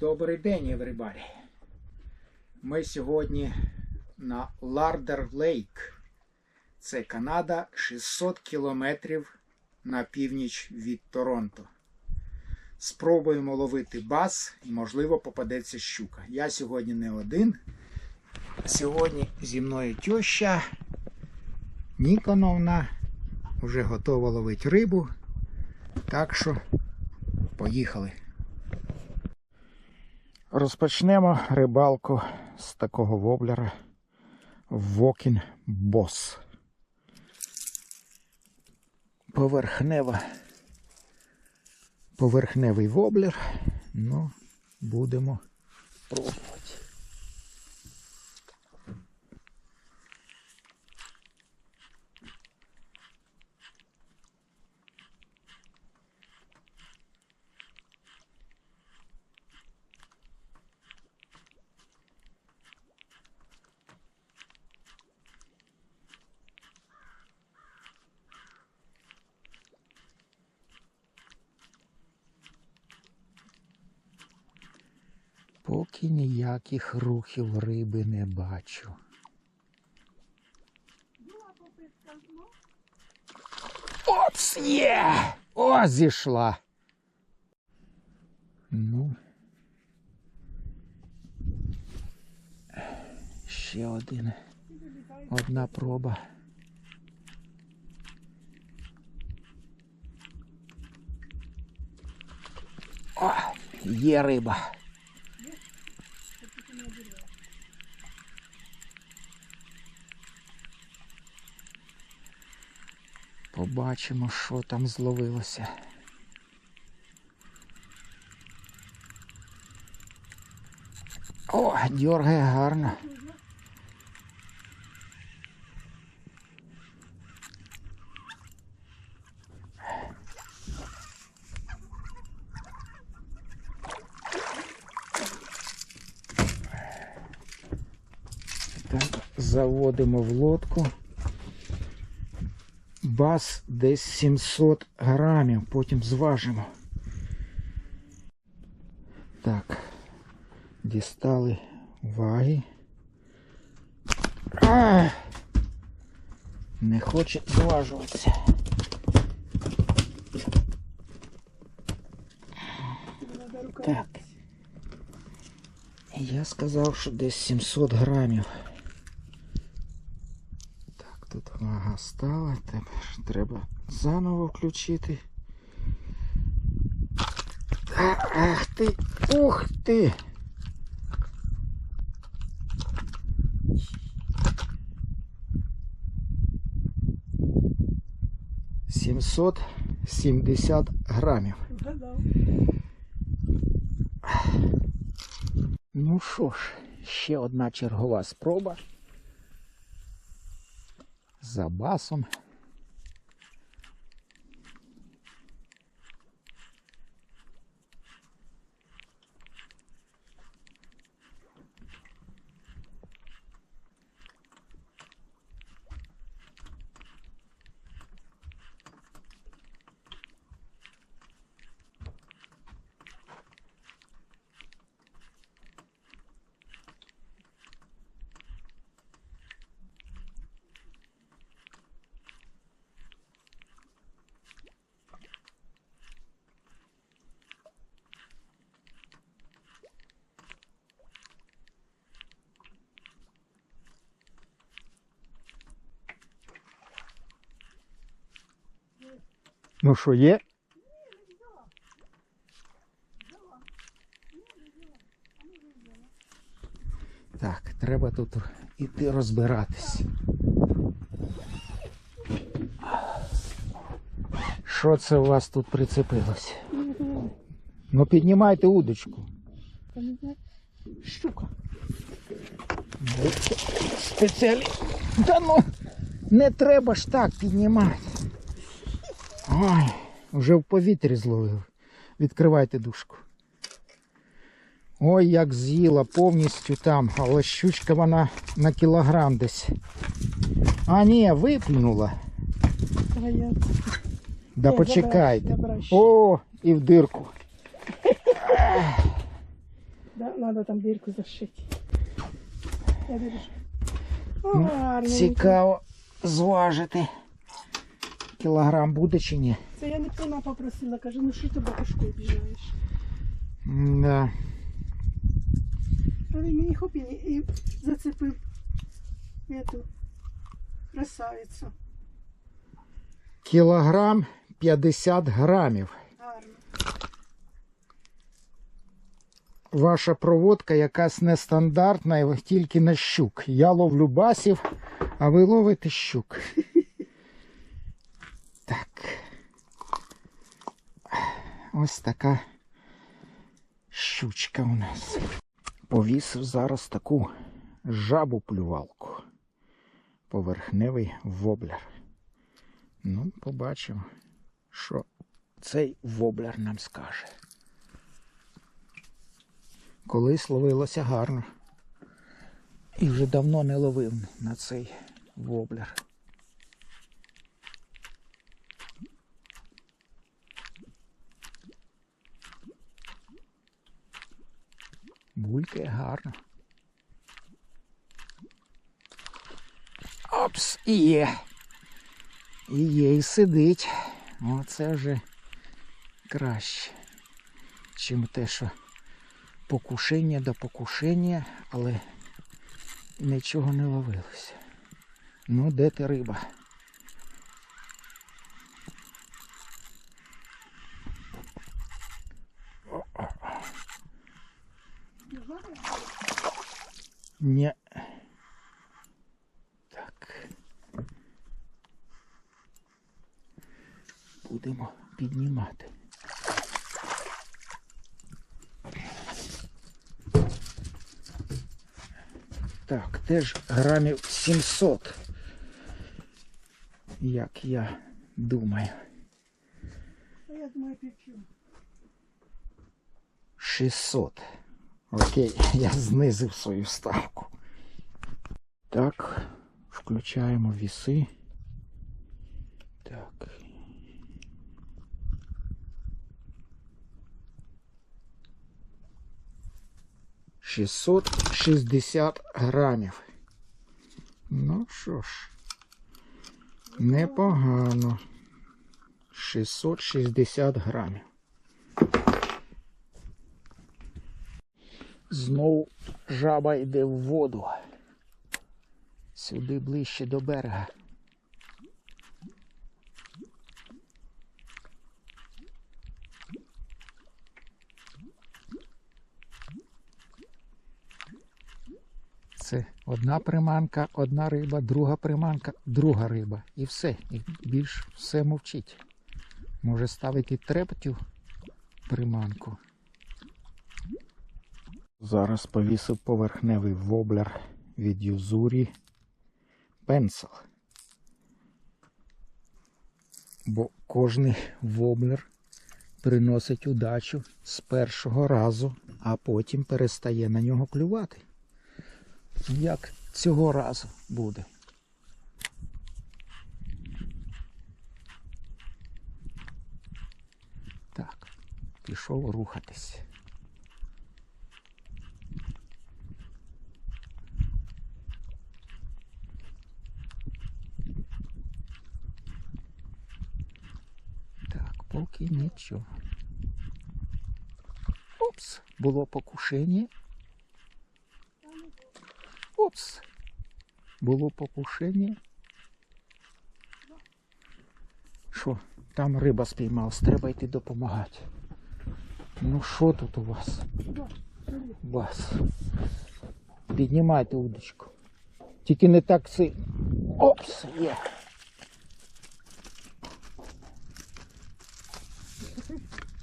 Добрий день, everybody. Ми сьогодні на Лардер Лейк. Це Канада 600 кілометрів на північ від Торонто. Спробуємо ловити бас і, можливо, попадеться щука. Я сьогодні не один. Сьогодні зі мною теща Ніконовна вже готова ловити рибу. Так що поїхали. Розпочнемо рибалку з такого воблера Вокін Бос. Поверхнева. Поверхневий воблер. Ну, будемо пробувати. Поки ніяких рухів риби не бачу. Опс, є! О, зійшла. Ну. Ще один. Одна проба. О, є риба. Побачимо, що там зловилося. О, дьоргає гарно. Заводимо в лодку. Бас десь 700 грамів, потім зважимо. Так, дістали ваги. А! Не хоче зважуватися. Так. Я сказав, що десь 700 грамів. Так, вага стала, тепер треба заново включити. Ах ти! Ух ти! Сімсот сімдесят грамів. Ну що ж, ще одна чергова спроба. За басом. Ну що є? Так, треба тут іти розбиратись. Що це у вас тут прицепилось? Ну піднімайте удочку. Щука. Спеціалі. Та ну не треба ж так піднімати. Ой, вже в повітрі зловив. Відкривайте дужку. Ой, як з'їла повністю там, але щучка вона на кілограм десь. А ні, виплюнула. Да Ні, почекайте. забирай ще. О, і в дирку. Да, надо там дірку зашити. Я держу. О, Ну, гарненько. Цікаво зважити. Кілограм буде чи ні? Це я не вона попросила, каже, ну що ти батюшку обіжаєш? Да. А він мені хоп і, і зацепив эту красавицю. Кілограм 50 грамів. Гарно. Ваша проводка якась нестандартна тільки на щук. Я ловлю басів, а ви ловите щук. Так. Ось така щучка у нас. Повісив зараз таку жабу плювалку. Поверхневий воблер. Ну, побачимо, що цей воблер нам скаже. Колись ловилося гарно. І вже давно не ловив на цей воблер. Булькає гарно. Опс, і є. І є, і сидить. Оце вже краще, чим те, що покушення до покушення, але нічого не ловилося. Ну, де ти риба? Ні. Так. Будемо піднімати. Так, теж грамів 700. Як я думаю. А я думаю, півкіло. 600. Окей, я знизив свою ставку. Так, включаємо віси. Так. Шістсот шістдесят грамів. Ну що ж, непогано. 660 грамів. Знову жаба йде в воду. Сюди ближче до берега. Це одна приманка, одна риба, друга приманка, друга риба. І все. І більш все мовчить. Може ставити третю приманку. Зараз повісив поверхневий воблер від юзурі пенсел. Бо кожний воблер приносить удачу з першого разу, а потім перестає на нього клювати. Як цього разу буде? Так, пішов рухатись. Так, поки. Опс, було покушення. Опс. Було покушення. Що, там риба спіймалась, треба йти допомагати. Ну що тут у вас? Вас. Піднімайте удочку. Тільки не так сильно. Опс, є.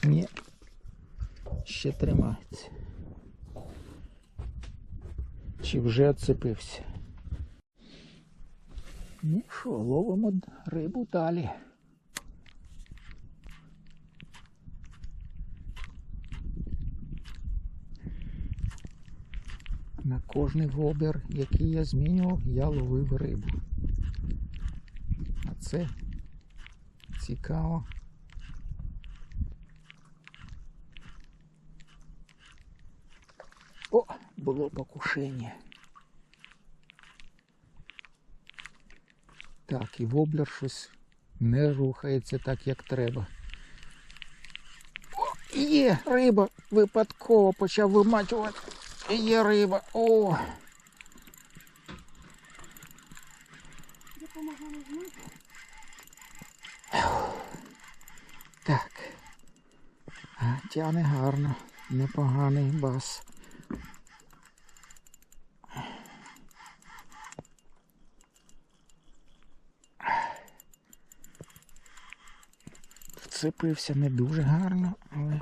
Ні. Ще тримається. Чи вже відцепився? Ну що, ловимо рибу далі. На кожний вобір, який я змінював, я ловив рибу. А це цікаво. Було покушення. Так, і воблер щось не рухається так, як треба. О, є риба! Випадково почав вимачувати. Є риба. О! Так. Тяне гарно. Непоганий бас. Вцепився не дуже гарно, але.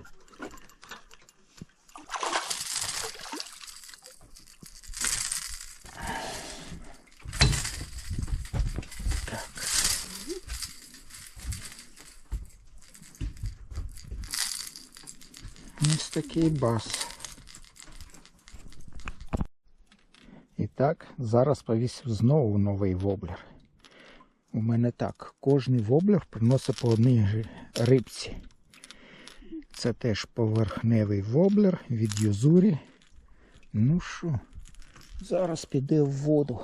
Ось такий бас. І так, зараз повісив знову новий воблер. У мене так, кожний воблер приносить по одній рибці. Це теж поверхневий воблер від юзурі. Ну що, зараз піде в воду.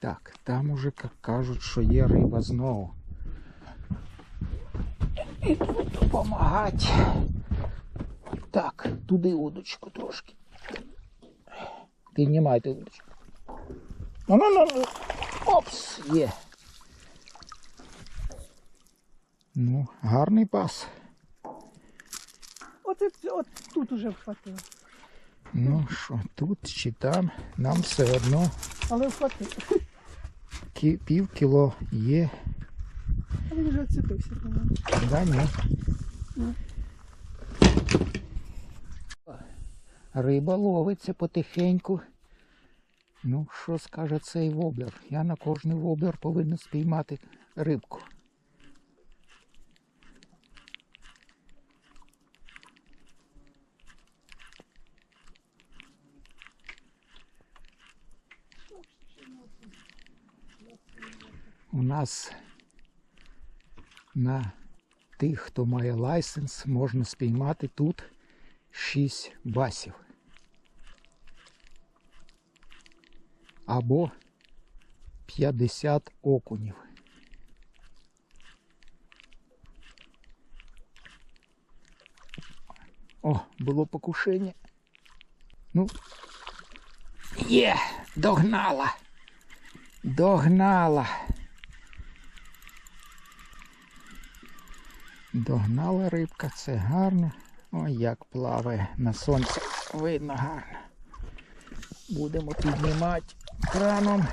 Так, там уже як кажуть, що є риба знову. І тут допомагати. Так, туди удочку трошки. Піднімайте удочку. Ну, ну, ну, ну. Опс, є. Ну, гарний пас. От, от тут уже вхватило. Ну що, тут чи там, нам все одно Але вхватило. Кі- пів кіло є. А він вже відсипився, по-моєму. Да, ні. Ну. Риба ловиться потихеньку. Ну, що скаже цей воблер? Я на кожний воблер повинен спіймати рибку. Нас на тих, хто має лайсенс, можна спіймати тут 6 басів. Або 50 окунів. О, було покушення. Ну. Є, догнала. Догнала. Догнала рибка, це гарно. Ой, як плаває на сонці. Видно гарно. Будемо піднімати краном.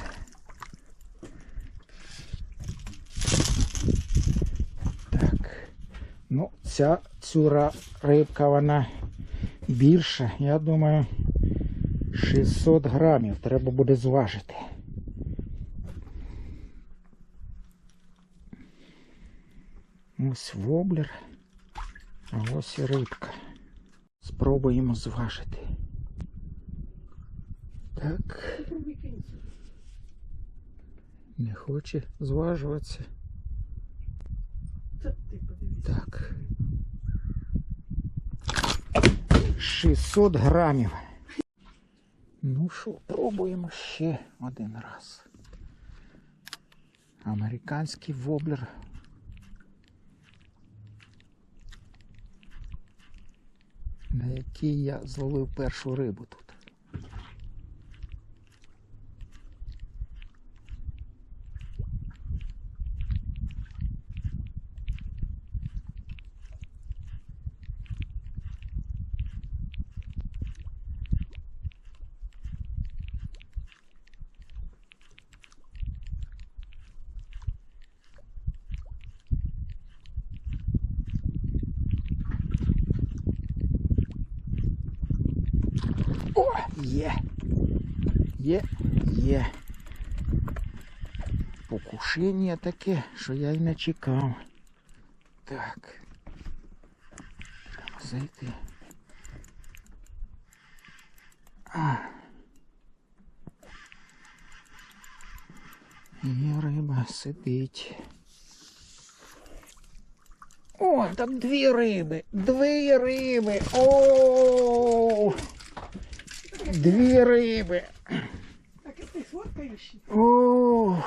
Так. Ну, ця цюра рибка, вона більша. Я думаю, 600 грамів треба буде зважити. Ось воблер, а ось і рибка. Спробуємо зважити. Так, не хоче зважуватися. Так. 600 грамів. Ну що, пробуємо ще один раз. Американський воблер. На якій я зловив першу рибу тут. О, є. Є, є. Покушення таке, що я й не чекав. Так. Треба зайти. А. Є риба сидить. О, там дві риби. Дві риби. О! Дві риби. Так і ти фоткаєш? О!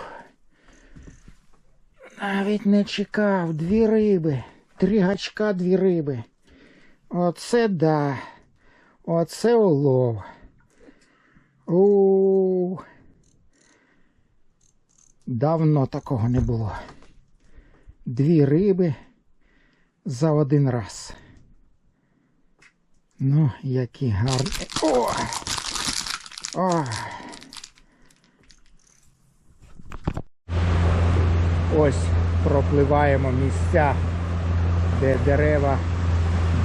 Навіть не чекав. Дві риби. Три гачка, дві риби. Оце да. Оце улов. У. Давно такого не було. Дві риби за один раз. Ну, які гарні. О! О! Ось пропливаємо місця, де дерева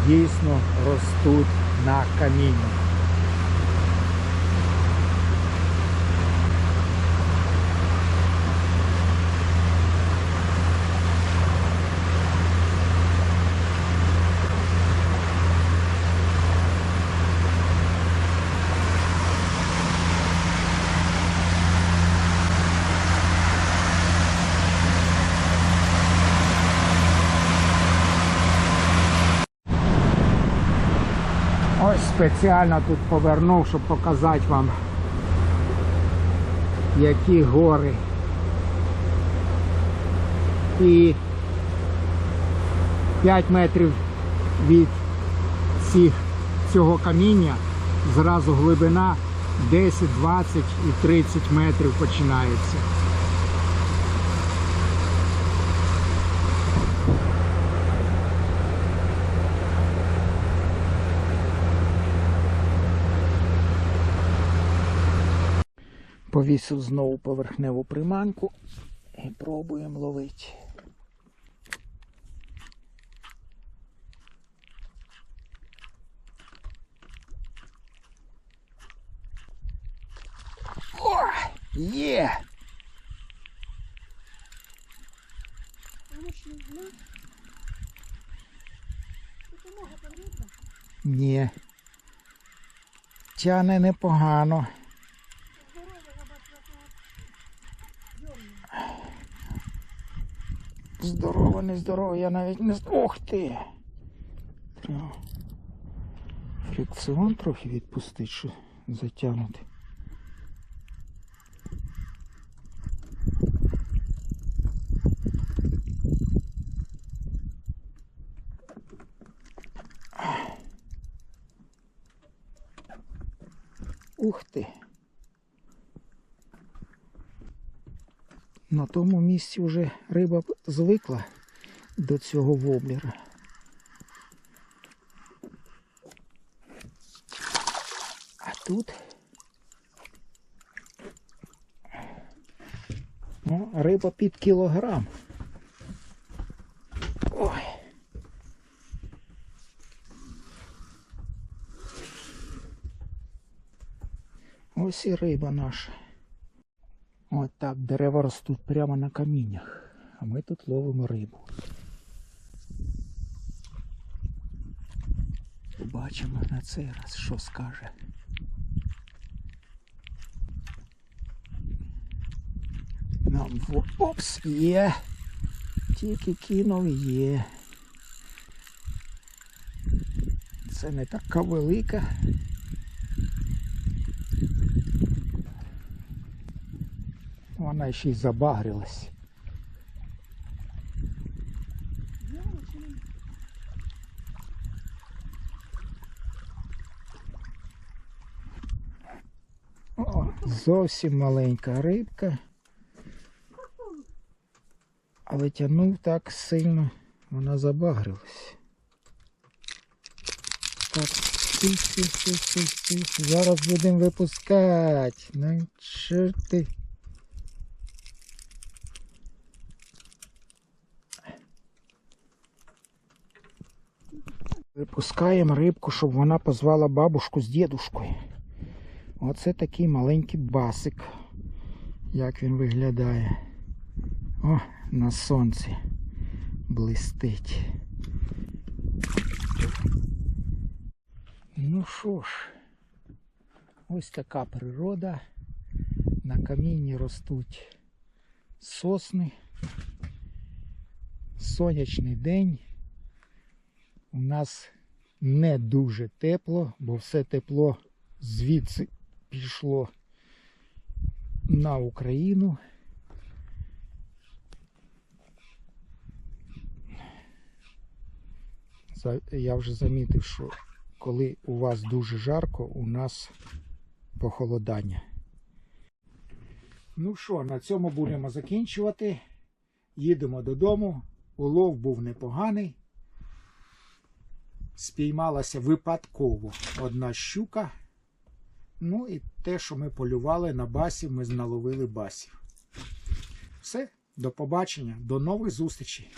дійсно ростуть на камінні. Ось спеціально тут повернув, щоб показати вам, які гори. І 5 метрів від цих, цього каміння зразу глибина 10, 20 і 30 метрів починається. Повісив знову поверхневу приманку і пробуємо ловити. О, є! Ні. Тяне непогано. Здорово, не здорово, я навіть не Ох ти! Треба фрикціон трохи відпустити, що затягнути. Ух ти! На тому місці вже риба звикла до цього воблера. А тут ну, риба під кілограм. Ой. Ось і риба наша. От так дерева ростуть прямо на каміннях, а ми тут ловимо рибу. Побачимо на цей раз, що скаже. Нам в... Опс, є. Тільки кинув є. Це не така велика. Вона ще й забагрилась. О, зовсім маленька рибка. Але тягнув так сильно, вона забагрилась. Так, тих, тих, тих, тих, тих. Зараз будемо випускати. Ну, чорти. Випускаємо рибку, щоб вона позвала бабушку з дідушкою. Оце такий маленький басик. Як він виглядає. О, на сонці блистить. Ну що ж, ось така природа. На камінні ростуть сосни. Сонячний день. У нас не дуже тепло, бо все тепло звідси пішло на Україну. Я вже замітив, що коли у вас дуже жарко, у нас похолодання. Ну що, на цьому будемо закінчувати. Їдемо додому. Улов був непоганий. Спіймалася випадково одна щука. Ну і те, що ми полювали на басів, ми наловили басів. Все, до побачення, до нових зустрічей.